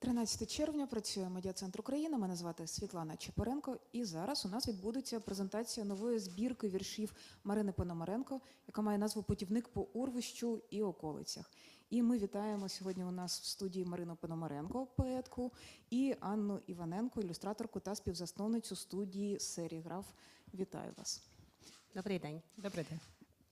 13 червня працює медіа-центр України. Мене звати Світлана Чепаренко. І зараз у нас відбудеться презентація нової збірки віршів Марини Пономаренко, яка має назву Путівник по урвищу і околицях. І ми вітаємо сьогодні у нас в студії Марину Пономаренко, поетку, і Анну Іваненко, ілюстраторку та співзасновницю студії Серіграф. Вітаю вас. Добрий день. Добрий день.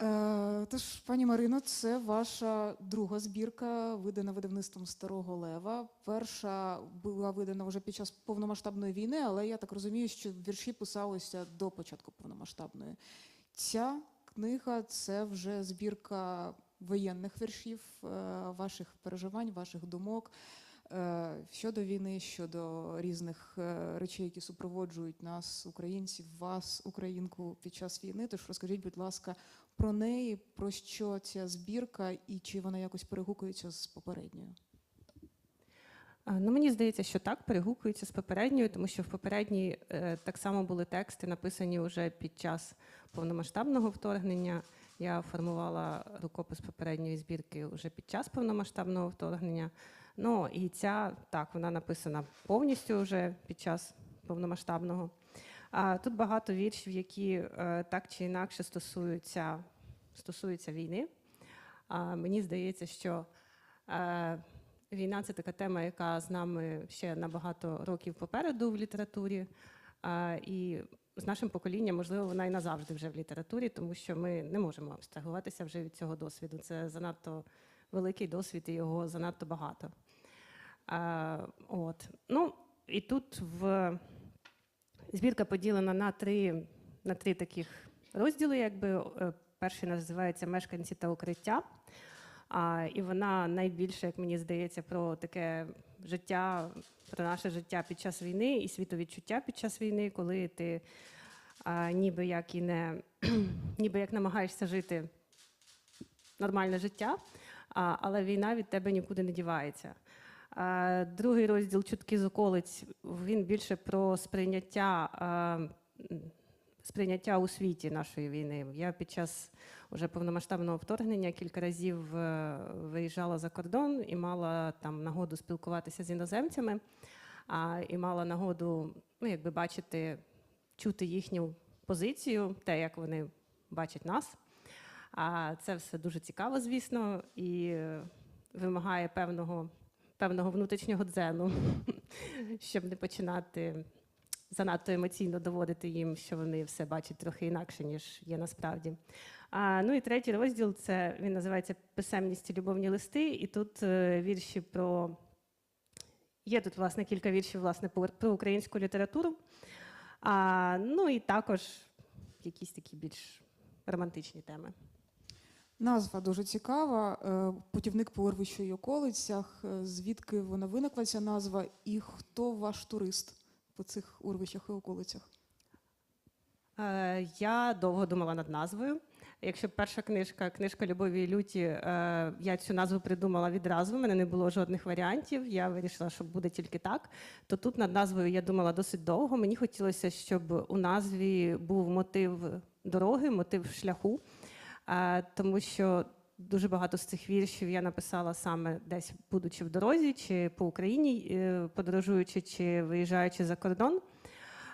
Е, Тож, пані Марино, це ваша друга збірка, видана видавництвом Старого Лева. Перша була видана вже під час повномасштабної війни, але я так розумію, що вірші писалися до початку повномасштабної. Ця книга це вже збірка воєнних віршів, е, ваших переживань, ваших думок щодо війни, щодо різних е, речей, які супроводжують нас, українців, вас, українку, під час війни. Тож розкажіть, будь ласка, про неї, про що ця збірка і чи вона якось перегукується з попередньою? Ну, мені здається, що так перегукується з попередньою, тому що в попередній е, так само були тексти, написані вже під час повномасштабного вторгнення. Я формувала рукопис попередньої збірки вже під час повномасштабного вторгнення. Ну і ця так, вона написана повністю вже під час повномасштабного. А тут багато віршів, які е, так чи інакше стосуються, стосуються війни. А мені здається, що е, війна це така тема, яка з нами ще на багато років попереду в літературі. І з нашим поколінням, можливо, вона і назавжди вже в літературі, тому що ми не можемо абстрагуватися вже від цього досвіду. Це занадто великий досвід і його занадто багато. А, от. Ну, і тут в збірка поділена на три, на три таких розділи. Якби. Е, Перший називається Мешканці та укриття. А, і вона найбільше, як мені здається, про таке життя, про наше життя під час війни і світовідчуття під час війни, коли ти а, ніби як і не ніби як намагаєшся жити нормальне життя, а, але війна від тебе нікуди не дівається. А, Другий розділ чутки з околиць він більше про сприйняття. а, Сприйняття у світі нашої війни. Я під час уже повномасштабного вторгнення кілька разів е, виїжджала за кордон і мала там нагоду спілкуватися з іноземцями, а, і мала нагоду ну, якби бачити, чути їхню позицію, те, як вони бачать нас. А це все дуже цікаво, звісно, і вимагає певного, певного внутрішнього дзену, щоб не починати занадто емоційно доводити їм, що вони все бачать трохи інакше, ніж є насправді. А, ну і третій розділ це він називається Писемність і любовні листи. І тут е, вірші про. Є тут, власне, кілька віршів власне, про українську літературу. А, ну і також якісь такі більш романтичні теми. Назва дуже цікава. е, Путівник по урвищу і околицях. Е, Звідки вона виникла ця назва? І хто ваш турист по цих урвищах і околицях? Е, Я довго думала над назвою. Якщо перша книжка, книжка Любові і люті, е, я цю назву придумала відразу, в мене не було жодних варіантів. Я вирішила, що буде тільки так. То тут над назвою я думала досить довго. Мені хотілося, щоб у назві був мотив дороги, мотив шляху, Е, тому що дуже багато з цих віршів я написала саме десь, будучи в дорозі, чи по Україні, е, подорожуючи, чи виїжджаючи за кордон.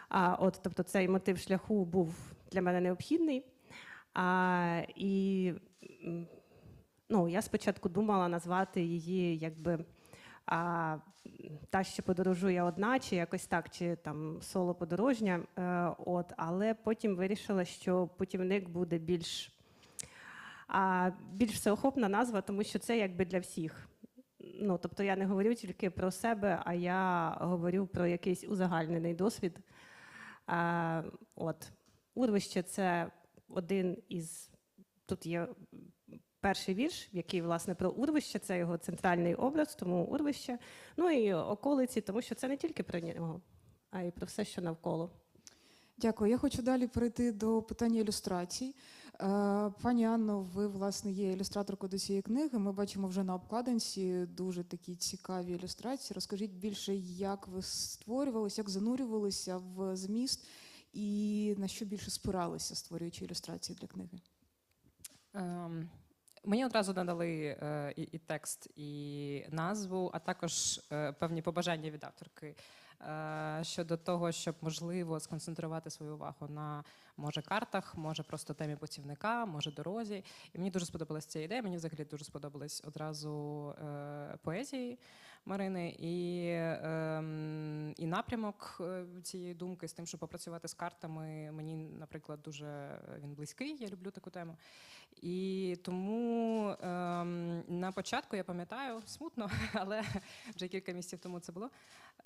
А, от, тобто цей мотив шляху був для мене необхідний. А, і ну, я спочатку думала назвати її якби а, та, що подорожує одна, чи якось так, чи там соло подорожня. Е, от, але потім вирішила, що путівник буде більш, а, більш всеохопна назва, тому що це якби для всіх. Ну, тобто я не говорю тільки про себе, а я говорю про якийсь узагальнений досвід. А, от. Урвище це один із. Тут є перший вірш, який, власне, про урвище, це його центральний образ, тому урвище. Ну і околиці, тому що це не тільки про нього, а й про все, що навколо. Дякую. Я хочу далі перейти до питання ілюстрацій. Е, Пані Анно, ви власне є ілюстраторкою до цієї книги. Ми бачимо вже на обкладинці дуже такі цікаві ілюстрації. Розкажіть більше, як ви створювалися, як занурювалися в зміст і на що більше спиралися, створюючи ілюстрації для книги? Ем, Мені одразу надали е, і, і текст, і назву, а також е, певні побажання від авторки щодо того, щоб можливо сконцентрувати свою увагу на може картах, може просто темі путівника, може дорозі. І мені дуже сподобалася ця ідея. Мені взагалі дуже сподобались одразу е, поезії Марини і, ем, і напрямок е, цієї думки з тим, щоб попрацювати з картами. Мені, наприклад, дуже він близький. Я люблю таку тему. І тому ем, на початку я пам'ятаю смутно, але вже кілька місяців тому це було.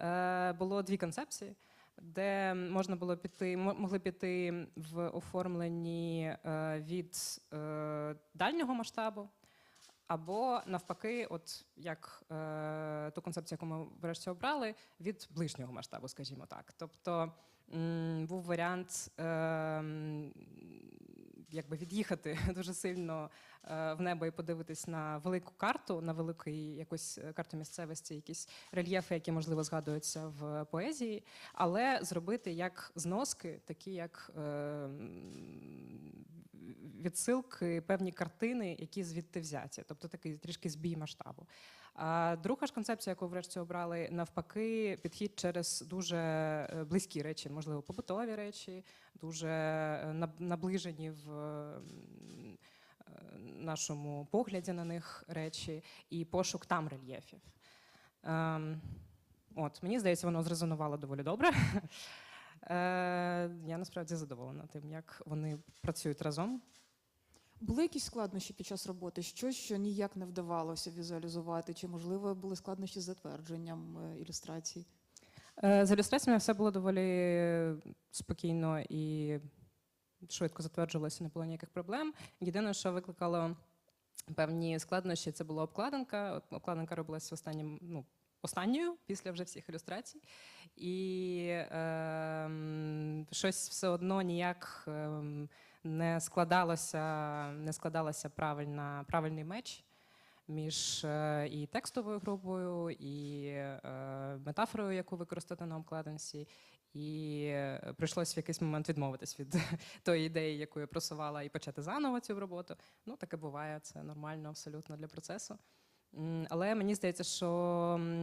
Е, було дві концепції, де можна було піти, могли піти в оформленні е, від е, дальнього масштабу. Або навпаки, от як е, ту концепцію, яку ми врешті обрали, від ближнього масштабу, скажімо так. Тобто був варіант е, якби від'їхати дуже сильно в небо і подивитись на велику карту, на велику якусь е, карту місцевості, якісь рельєфи, які можливо згадуються в поезії, але зробити як зноски, такі як е, відсилки, певні картини, які звідти взяті, тобто такий трішки збій масштабу. А друга ж концепція, яку врешті обрали, навпаки, підхід через дуже е, близькі речі, можливо, побутові речі, дуже е, наближені в е, нашому погляді на них речі, і пошук там рельєфів. Ем, От, мені здається, воно зрезонувало доволі добре. Е, Я насправді задоволена тим, як вони працюють разом. Були якісь складнощі під час роботи? Щось, що ніяк не вдавалося візуалізувати? Чи, можливо, були складнощі з затвердженням е, ілюстрацій? Е, З ілюстраціями все було доволі спокійно і швидко затверджувалося, не було ніяких проблем. Єдине, що викликало певні складнощі, це була обкладинка. Обкладинка робилася останнім, ну, останньою після вже всіх ілюстрацій. І ем, щось все одно ніяк ем, не складалося, не складалося правильна, правильний меч між е, і текстовою групою, і е, метафорою, яку використати на обкладинці. І е, прийшлось в якийсь момент відмовитись від тої ідеї, яку я просувала, і почати заново цю роботу. Ну, таке буває, це нормально абсолютно для процесу. Але мені здається, що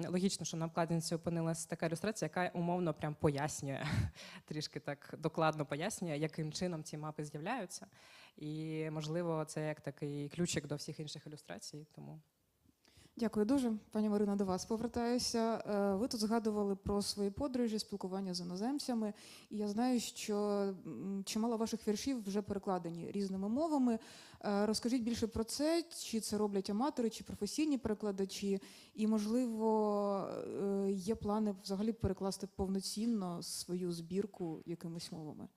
логічно, що на обкладинці опинилася така ілюстрація, яка умовно прям пояснює, трішки так докладно пояснює, яким чином ці мапи з'являються. І, можливо, це як такий ключик до всіх інших ілюстрацій. Тому Дякую дуже, пані Марина, до вас повертаюся. Е, Ви тут згадували про свої подорожі, спілкування з іноземцями, і я знаю, що чимало ваших віршів вже перекладені різними мовами. Е, Розкажіть більше про це, чи це роблять аматори, чи професійні перекладачі, і можливо е, є плани взагалі перекласти повноцінно свою збірку якимись мовами.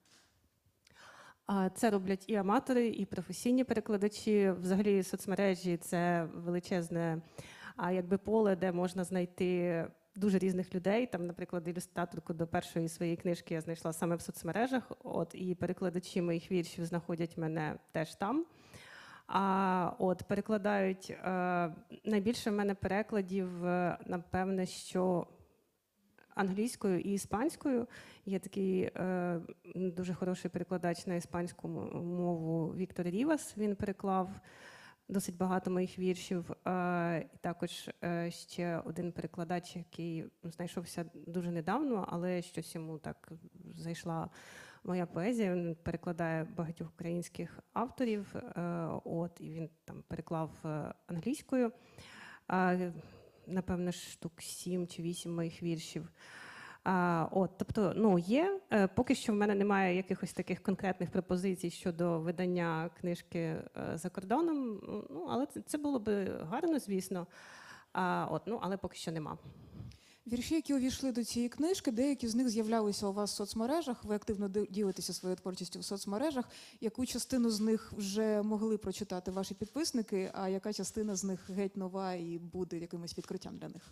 Це роблять і аматори, і професійні перекладачі. Взагалі, соцмережі це величезне а якби поле, де можна знайти дуже різних людей. Там, наприклад, ілюстраторку до першої своєї книжки я знайшла саме в соцмережах. От і перекладачі моїх віршів знаходять мене теж там. А от перекладають е, найбільше в мене перекладів, е, напевне, що англійською і іспанською. Є такий е, дуже хороший перекладач на іспанську мову Віктор Рівас. Він переклав досить багато моїх віршів. Е, і також е, ще один перекладач, який знайшовся дуже недавно, але щось йому так зайшла моя поезія. Він перекладає багатьох українських авторів. Е, от, і він там переклав англійською. Напевно, штук сім чи вісім моїх віршів. От, тобто, ну, є. Е, Поки що в мене немає якихось таких конкретних пропозицій щодо видання книжки е, за кордоном. Ну, але це, це було би гарно, звісно. А, от, ну, але поки що нема. Вірші, які увійшли до цієї книжки, деякі з них з'являлися у вас в соцмережах. Ви активно ділитеся своєю творчістю в соцмережах. Яку частину з них вже могли прочитати ваші підписники, а яка частина з них геть нова і буде якимось відкриттям для них?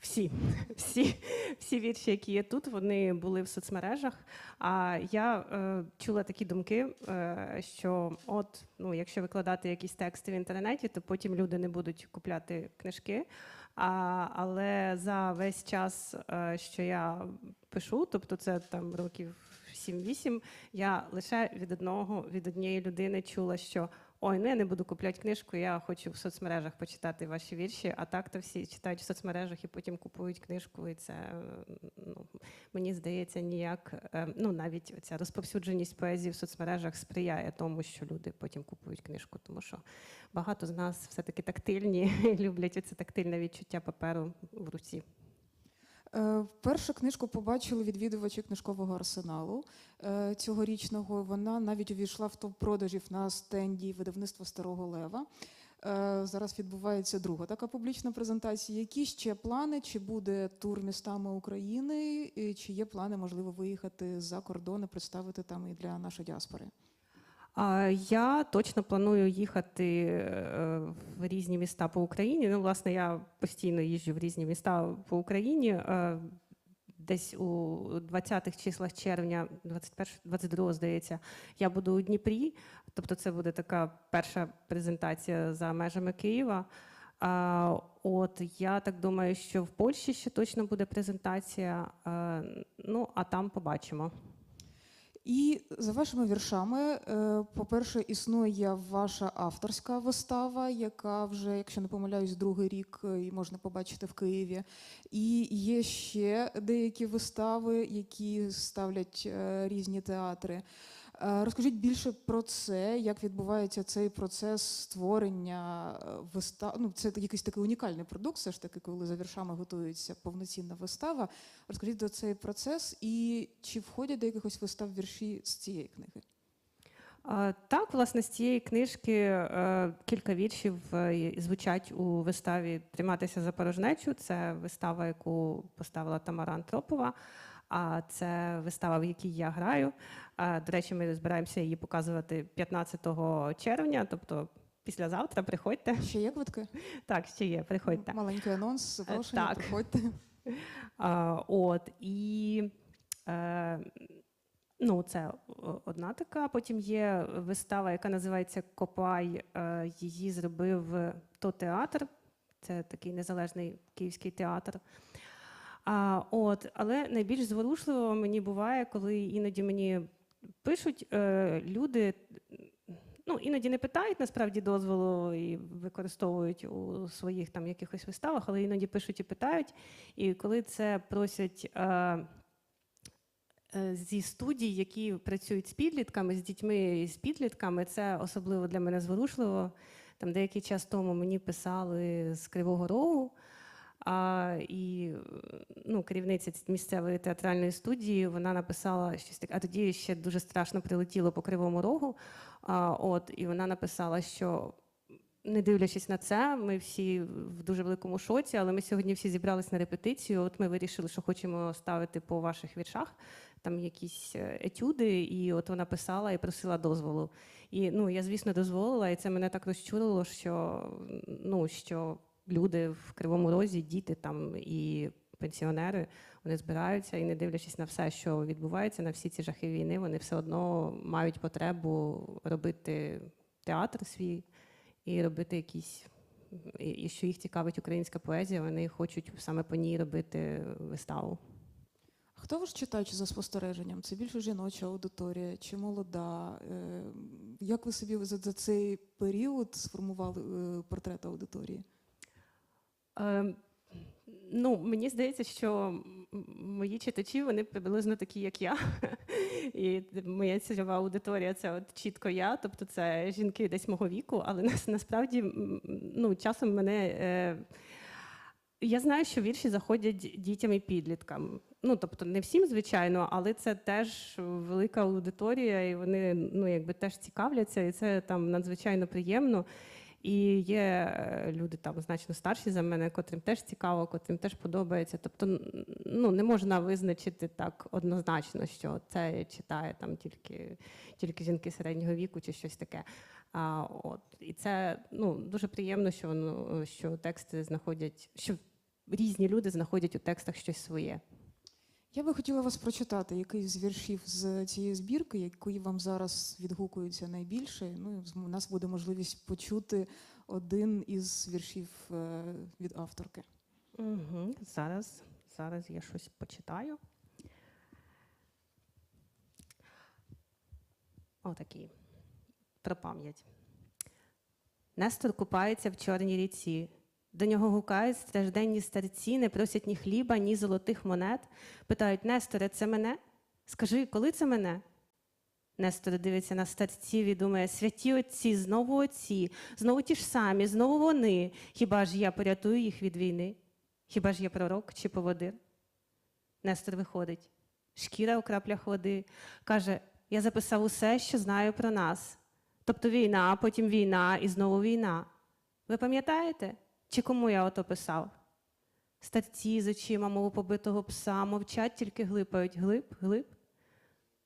Всі, всі, всі вірші, які є тут, вони були в соцмережах. А я е, чула такі думки, е, що от, ну, якщо викладати якісь тексти в інтернеті, то потім люди не будуть купляти книжки. А, але за весь час, е, що я пишу, тобто це там років 7-8, я лише від одного від однієї людини чула, що Ой, ну я не буду купляти книжку, я хочу в соцмережах почитати ваші вірші, а так то всі читають в соцмережах і потім купують книжку. І це ну, мені здається, ніяк е, ну навіть ця розповсюдженість поезії в соцмережах сприяє тому, що люди потім купують книжку, тому що багато з нас все-таки тактильні, люблять це тактильне відчуття паперу в руці. Е, Першу книжку побачили відвідувачі книжкового арсеналу е, цьогорічного. Вона навіть увійшла в топ продажів на стенді видавництва Старого Лева. Е, Зараз відбувається друга така публічна презентація. Які ще плани? Чи буде тур містами України? Чи є плани, можливо, виїхати за кордон і представити там і для нашої діаспори? Я точно планую їхати е, в різні міста по Україні. Ну, власне, я постійно їжджу в різні міста по Україні. Е, Десь у 20-х числах червня, 21 22 здається, я буду у Дніпрі. Тобто, це буде така перша презентація за межами Києва. А, от я так думаю, що в Польщі ще точно буде презентація. Е, ну а там побачимо. І за вашими віршами, е, по-перше, існує ваша авторська вистава, яка вже, якщо не помиляюсь, другий рік е, і можна побачити в Києві. І є ще деякі вистави, які ставлять е, різні театри. Е, Розкажіть більше про це, як відбувається цей процес створення е, вистав. Ну, це якийсь такий унікальний продукт, все ж таки, коли за віршами готується повноцінна вистава. Розкажіть про цей процес і чи входять до якихось вистав вірші з цієї книги? Так, власне, з цієї книжки е, кілька віршів е, звучать у виставі Триматися за порожнечу. Це вистава, яку поставила Тамара Антропова. А це вистава, в якій я граю. До речі, ми збираємося її показувати 15 червня, тобто післязавтра. Приходьте. Ще є квитки? Так, ще є, приходьте. Маленький анонс, запрошення, так. приходьте. А, от і е, ну, це одна така. Потім є вистава, яка називається Копай. Е, її зробив то театр. Це такий незалежний київський театр. А, от, але найбільш зворушливо мені буває, коли іноді мені пишуть е, люди. Ну, іноді не питають насправді дозволу і використовують у своїх там якихось виставах, але іноді пишуть і питають. І коли це просять е, е, зі студій, які працюють з підлітками, з дітьми і з підлітками, це особливо для мене зворушливо. Там деякий час тому мені писали з Кривого Рогу. А, і ну, керівниця місцевої театральної студії вона написала щось таке, а тоді ще дуже страшно прилетіло по Кривому Рогу. А, от, і вона написала, що не дивлячись на це, ми всі в дуже великому шоці, але ми сьогодні всі зібрались на репетицію. От ми вирішили, що хочемо ставити по ваших віршах там якісь е, етюди, і от вона писала і просила дозволу. І ну я, звісно, дозволила, і це мене так розчулило, що ну що люди в Кривому Розі, діти там і пенсіонери, вони збираються і не дивлячись на все, що відбувається, на всі ці жахи війни, вони все одно мають потребу робити театр свій і робити якісь. І що їх цікавить українська поезія, вони хочуть саме по ній робити виставу. Хто ваш читач за спостереженням? Це більше жіноча аудиторія чи молода? Е, Як ви собі за, за цей період сформували е, портрет аудиторії? Е, ну, мені здається, що мої читачі вони приблизно такі, як я. І моя цільова аудиторія це от чітко я, тобто це жінки десь мого віку, але нас, насправді ну, часом мене. Е, я знаю, що вірші заходять дітям і підліткам. Ну, тобто, не всім, звичайно, але це теж велика аудиторія, і вони ну, якби теж цікавляться, і це там надзвичайно приємно. І є е, люди там значно старші за мене, котрим теж цікаво, котрим теж подобається. Тобто, ну не можна визначити так однозначно, що це читає там тільки, тільки жінки середнього віку чи щось таке. А, от і це ну дуже приємно, що ну, що тексти знаходять, що різні люди знаходять у текстах щось своє. Я би хотіла вас прочитати якийсь з віршів з цієї збірки, які вам зараз відгукуються найбільше. Ну, у нас буде можливість почути один із віршів е, від авторки. Угу. Зараз, зараз я щось почитаю. Отакий. Про пам'ять. Нестор купається в чорній ріці. До нього гукають стражденні старці, не просять ні хліба, ні золотих монет. Питають: Несторе, це мене? Скажи, коли це мене? Нестор дивиться на старців і думає, святі отці, знову отці, знову ті ж самі, знову вони. Хіба ж я порятую їх від війни? Хіба ж я пророк чи поводир? Нестор виходить, шкіра у краплях води, каже: Я записав усе, що знаю про нас. Тобто війна, потім війна і знову війна. Ви пам'ятаєте, чи кому я ото писав? Старці з очима, мов побитого пса, мовчать, тільки глипають глиб, глиб.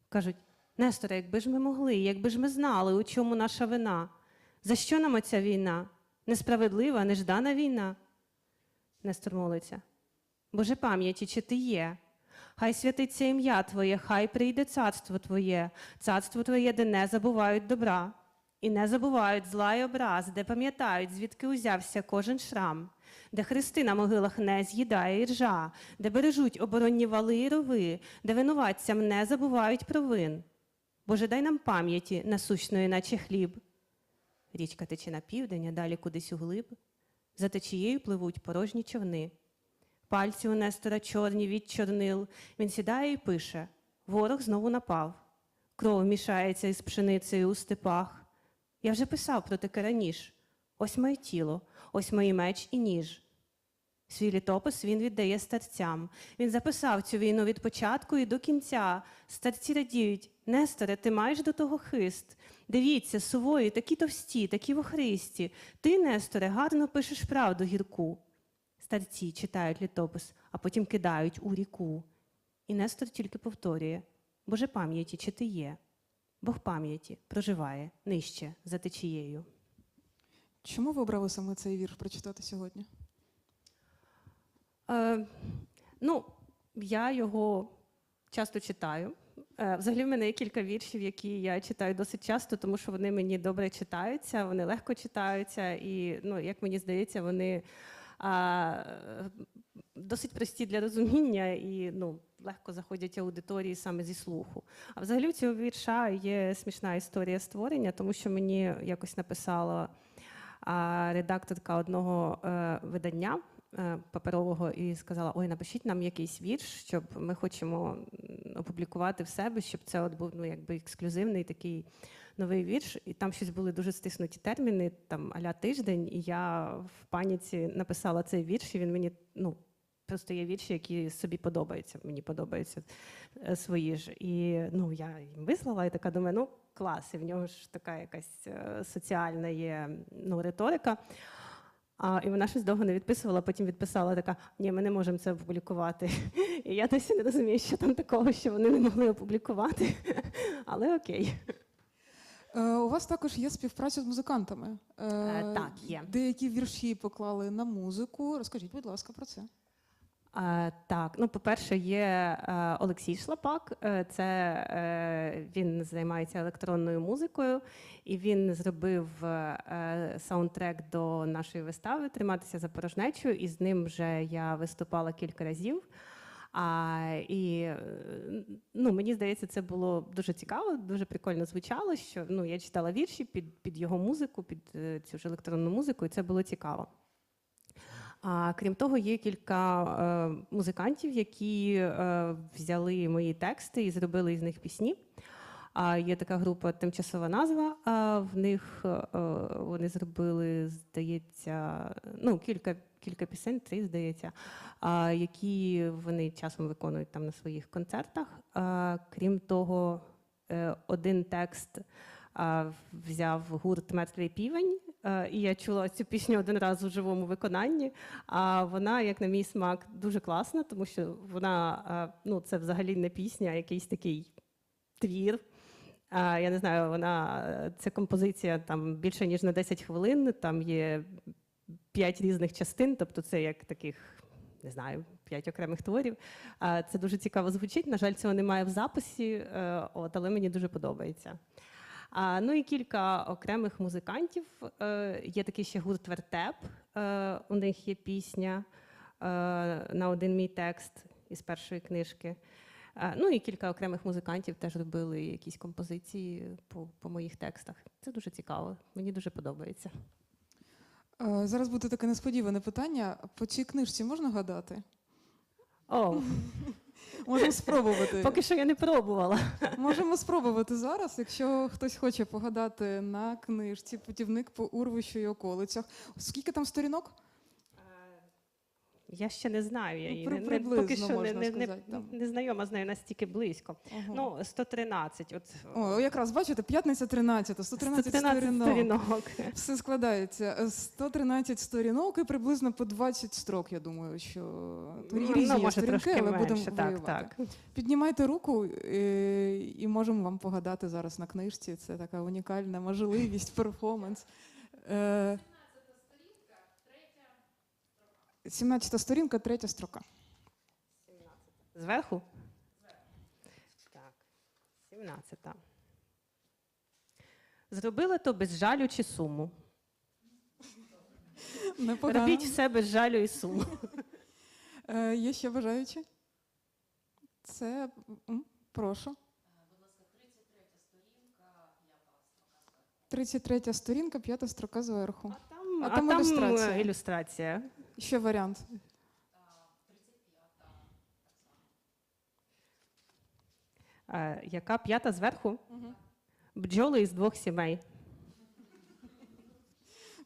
Кажуть, Несторе, якби ж ми могли, якби ж ми знали, у чому наша вина. За що нам оця війна? Несправедлива, неждана війна. Нестор молиться. Боже пам'яті, чи ти є? Хай святиться ім'я Твоє, хай прийде царство Твоє, царство Твоє, де не забувають добра, і не забувають зла й образ, де пам'ятають, звідки узявся кожен шрам, де хрести на могилах не з'їдає іржа, де бережуть оборонні вали і рови, де винуватцям не забувають провин. Боже, дай нам пам'яті насущної, наче хліб. Річка тече на південь, а далі кудись у глиб. За течією пливуть порожні човни. Пальці у Нестора чорні від чорнил. Він сідає і пише: Ворог знову напав. Кров мішається із пшеницею у степах. Я вже писав про таке раніше. Ось моє тіло, ось мій меч і ніж. Свій літопис він віддає старцям. Він записав цю війну від початку і до кінця. Старці радіють: Несторе, ти маєш до того хист. Дивіться, сувої, такі товсті, такі вохристі. Ти, Несторе, гарно пишеш правду гірку. Старці читають літопис, а потім кидають у ріку. І Нестор тільки повторює: Боже пам'яті, чи ти є? Бог пам'яті проживає нижче за течією. Чому ви обрали саме цей вірш прочитати сьогодні? Е, ну, я його часто читаю. Е, взагалі, в мене є кілька віршів, які я читаю досить часто, тому що вони мені добре читаються, вони легко читаються, і, ну, як мені здається, вони а, досить прості для розуміння і ну, легко заходять аудиторії саме зі слуху. А взагалі у цього вірша є смішна історія створення, тому що мені якось написала редакторка одного е, видання е, паперового і сказала: Ой, напишіть нам якийсь вірш, щоб ми хочемо опублікувати в себе, щоб це от був ну, якби ексклюзивний такий новий вірш. І там щось були дуже стиснуті терміни, там аля тиждень, і я в паніці написала цей вірш, і він мені ну. Просто є вірші, які собі подобаються. Мені подобаються е, свої ж. І ну, я їм вислала і така думаю, ну клас, і в нього ж така якась е, соціальна є ну, риторика. А, і вона щось довго не відписувала, потім відписала така: ні, ми не можемо це опублікувати. І я досі не розумію, що там такого, що вони не могли опублікувати. Але окей. Е, у вас також є співпраця з музикантами. Е, так, є. Деякі вірші поклали на музику. Розкажіть, будь ласка, про це. Так, ну по-перше, є е, Олексій Шлапак. Е, це е, він займається електронною музикою, і він зробив саундтрек до нашої вистави Триматися за порожнечу, і з ним вже я виступала кілька разів. А, і ну, мені здається, це було дуже цікаво, дуже прикольно звучало. Що ну, я читала вірші під, під його музику, під цю ж електронну музику, і це було цікаво. А крім того, є кілька е, музикантів, які е, взяли мої тексти і зробили із них пісні. А є така група Тимчасова назва. А в них е, вони зробили, здається, ну кілька, кілька пісень, три, здається, які вони часом виконують там на своїх концертах. Крім того, один текст взяв гурт Мертвий півень. Е, І я чула цю пісню один раз у живому виконанні. А вона, як на мій смак, дуже класна, тому що вона е, ну, це взагалі не пісня, а якийсь такий твір. Я не знаю, вона це композиція там більше ніж на 10 хвилин. Там є п'ять різних частин, тобто це як таких. Не знаю, п'ять окремих творів. Це дуже цікаво звучить. На жаль, цього немає в записі, е, от, але мені дуже подобається. Ну і кілька окремих музикантів. Е, є такий ще гурт Вертеп. Е, у них є пісня е, на один мій текст із першої книжки. Ну і кілька окремих музикантів теж робили якісь композиції по, по моїх текстах. Це дуже цікаво. Мені дуже подобається. Зараз буде таке несподіване питання. По цій книжці можна гадати? О, Можемо спробувати. поки що я не пробувала. Можемо спробувати зараз, якщо хтось хоче погадати на книжці Путівник по урвищу і околицях. Скільки там сторінок? Я ще не знаю, я Ну, її при- не, не, поки що не, можна не, не, сказати, там. не знайома з нею настільки близько. Ого. Ну, 113. От, О, якраз бачите, п'ятниця 13, 113, 113 сторінок. сторінок. Все складається. Е, 113 сторінок і приблизно по 20 строк, я думаю, що Ну, різні є може, сторінки, але будемо так, воювати. так. Піднімайте руку е, і можемо вам погадати зараз на книжці. Це така унікальна можливість, перформанс. Е, 17 сторінка, третя строка. Зверху? Так, 17. Зробили то без жалю чи суму. Непогано. Робіть все без жалю і суму. Е, є ще бажаючі? Це м, прошу. 33 сторінка, п'ята строка зверху. Там, А а там там, ілюстрація. Ще варіант. Е, Яка п'ята зверху? Бджоли із двох сімей.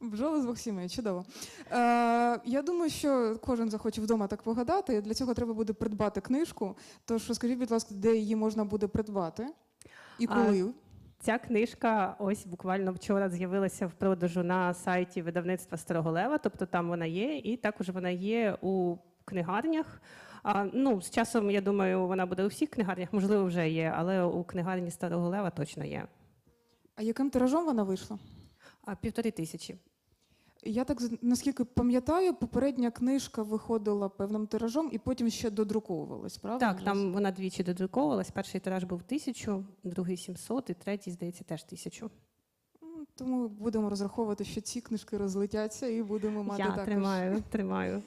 Бджоли з двох сімей, чудово. Е, я думаю, що кожен захоче вдома так погадати. Для цього треба буде придбати книжку. Тож розкажіть, будь ласка, де її можна буде придбати і коли? Ця книжка ось буквально вчора з'явилася в продажу на сайті видавництва Старого Лева, тобто там вона є, і також вона є у книгарнях. А, ну, з часом, я думаю, вона буде у всіх книгарнях, можливо, вже є, але у книгарні Старого Лева точно є. А яким тиражом вона вийшла? А, півтори тисячі. Я так наскільки пам'ятаю, попередня книжка виходила певним тиражом і потім ще додруковувалась, правда? Так, там вона двічі додруковувалась. Перший тираж був тисячу, другий 700, і третій, здається, теж тисячу. Тому будемо розраховувати, що ці книжки розлетяться і будемо мати Я також. тримаю, тримаю.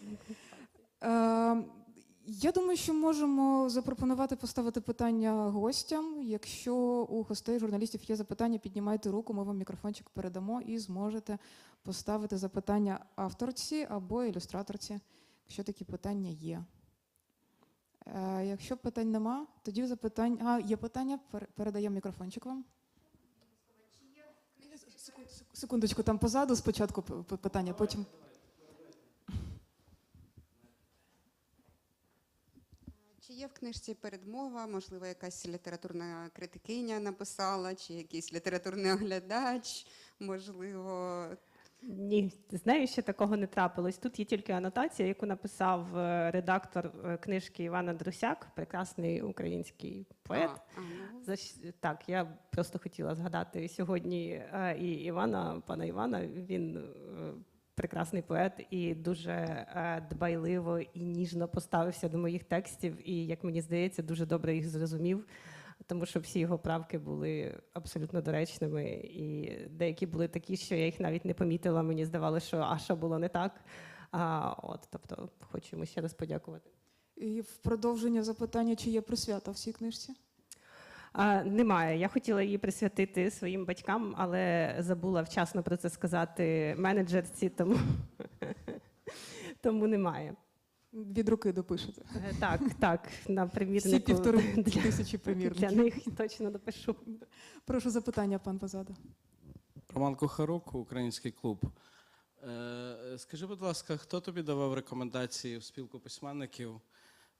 Я думаю, що можемо запропонувати поставити питання гостям. Якщо у гостей журналістів є запитання, піднімайте руку, ми вам мікрофончик передамо і зможете поставити запитання авторці або ілюстраторці, якщо такі питання є. Е, якщо питань нема, тоді запитань. А, є питання, передаємо мікрофончик вам. Секундочку, там позаду спочатку питання, потім. Чи є в книжці передмова, можливо, якась літературна критикиня написала, чи якийсь літературний оглядач, можливо, Ні, з нею ще такого не трапилось. Тут є тільки анотація, яку написав е, редактор е, книжки Івана Друсяк, прекрасний український поет. А, ну, так, я просто хотіла згадати сьогодні е, і Івана, пана Івана. Він прекрасний поет і дуже е, дбайливо і ніжно поставився до моїх текстів. І, як мені здається, дуже добре їх зрозумів. Тому що всі його правки були абсолютно доречними, і деякі були такі, що я їх навіть не помітила. Мені здавалося, що а що було не так. А, от, тобто, хочу йому ще раз подякувати. І в продовження запитання, чи є присвята в цій книжці? А, немає. Я хотіла її присвятити своїм батькам, але забула вчасно про це сказати менеджерці, тому, тому немає. Від руки допишете. Е, Так, так, на Всі півтори для, тисячі для них точно допишу. Прошу запитання, пан Позада. Роман Кухарук, український клуб. Е, Скажи, будь ласка, хто тобі давав рекомендації в спілку письменників?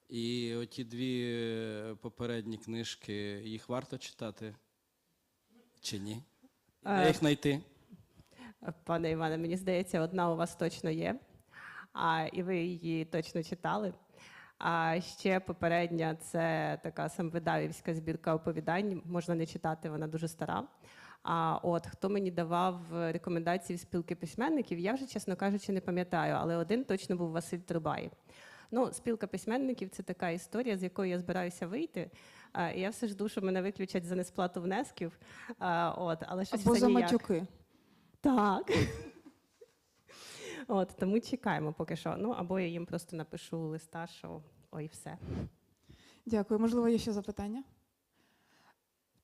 І оті дві е, попередні книжки, їх варто читати? Чи ні? Де Е, їх знайти? Пане Іване, мені здається, одна у вас точно є, а, і ви її точно читали. А ще попередня це така самвидавівська збірка оповідань. Можна не читати, вона дуже стара. А от хто мені давав рекомендації в спілки письменників, я вже, чесно кажучи, не пам'ятаю, але один точно був Василь Трубай. Ну, спілка письменників це така історія, з якої я збираюся вийти. А, і я все жду, що мене виключать за несплату внесків. А, от, але щось Або все за ніяк. матюки. Так. От, тому чекаємо поки що. Ну, або я їм просто напишу листа, що ой, все. Дякую. Можливо, є ще запитання?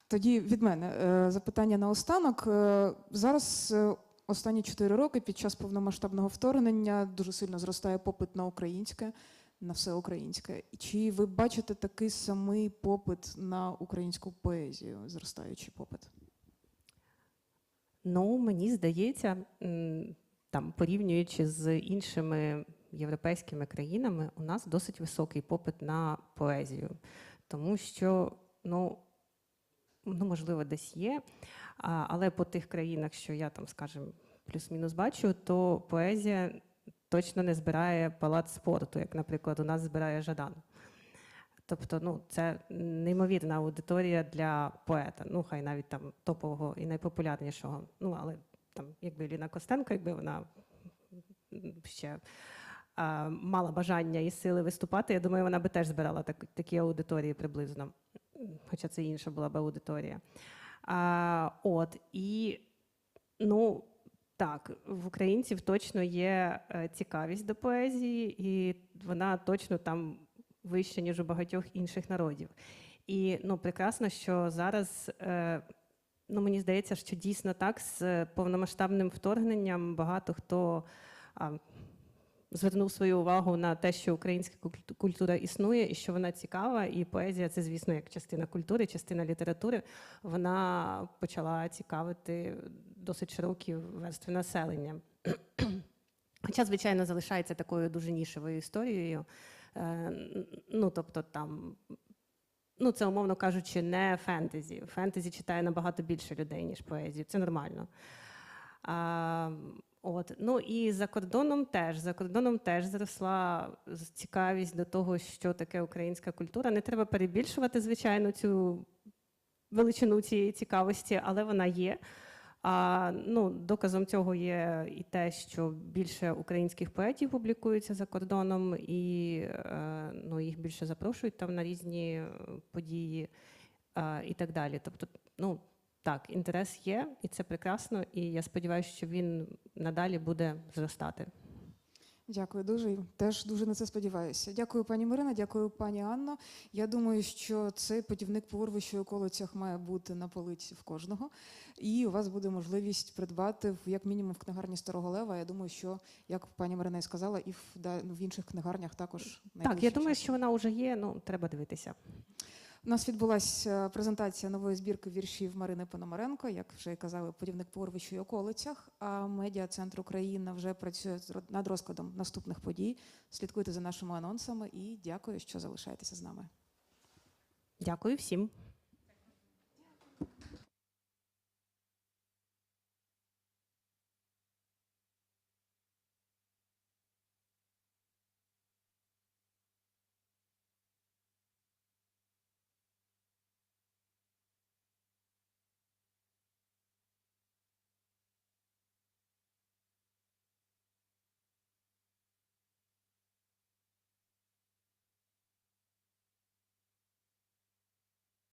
Тоді від мене е, запитання на останок. Е, Зараз е, останні чотири роки під час повномасштабного вторгнення дуже сильно зростає попит на українське, на все українське. Чи ви бачите такий самий попит на українську поезію, зростаючий попит? Ну, мені здається, там порівнюючи з іншими європейськими країнами, у нас досить високий попит на поезію, тому що, ну, ну можливо, десь є, але по тих країнах, що я там, скажімо, плюс-мінус бачу, то поезія точно не збирає палац спорту, як, наприклад, у нас збирає Жадан. Тобто, ну, це неймовірна аудиторія для поета. Ну, хай навіть там топового і найпопулярнішого. Ну, але там, якби Ліна Костенко, якби вона ще а, мала бажання і сили виступати, я думаю, вона би теж збирала так, такі аудиторії приблизно. Хоча це інша була б аудиторія. А, от, і ну, так, в українців точно є е, цікавість до поезії, і вона точно там вища, ніж у багатьох інших народів. І ну, прекрасно, що зараз, е, ну, мені здається, що дійсно так, з повномасштабним вторгненням багато хто звернув свою увагу на те, що українська культура існує і що вона цікава. І поезія це, звісно, як частина культури, частина літератури. Вона почала цікавити досить широкі верстви населення. Хоча, звичайно, залишається такою дуже нішевою історією. Е, Ну, тобто там, ну, це, умовно кажучи, не фентезі. Фентезі читає набагато більше людей, ніж поезію. Це нормально. От. Ну і за кордоном теж. За кордоном теж зросла цікавість до того, що таке українська культура. Не треба перебільшувати, звичайно, цю величину цієї цікавості, але вона є. А ну, доказом цього є і те, що більше українських поетів публікується за кордоном, і е, ну, їх більше запрошують там на різні е, події е, і так далі. Тобто, ну так, інтерес є, і це прекрасно. І я сподіваюся, що він надалі буде зростати. Дякую дуже. Теж дуже на це сподіваюся. Дякую, пані Марина, дякую, пані Анно. Я думаю, що цей путівник по Урвищу і околицях має бути на полиці в кожного. І у вас буде можливість придбати як мінімум в книгарні Старого Лева. Я думаю, що як пані Марина і сказала, і в, да- в інших книгарнях також Так, я думаю, що вона вже є. Ну, треба дивитися. У нас відбулася презентація нової збірки віршів Марини Пономаренко, як вже казали, подівник по і околицях. А медіа центр Україна вже працює над розкладом наступних подій. Слідкуйте за нашими анонсами і дякую, що залишаєтеся з нами. Дякую всім.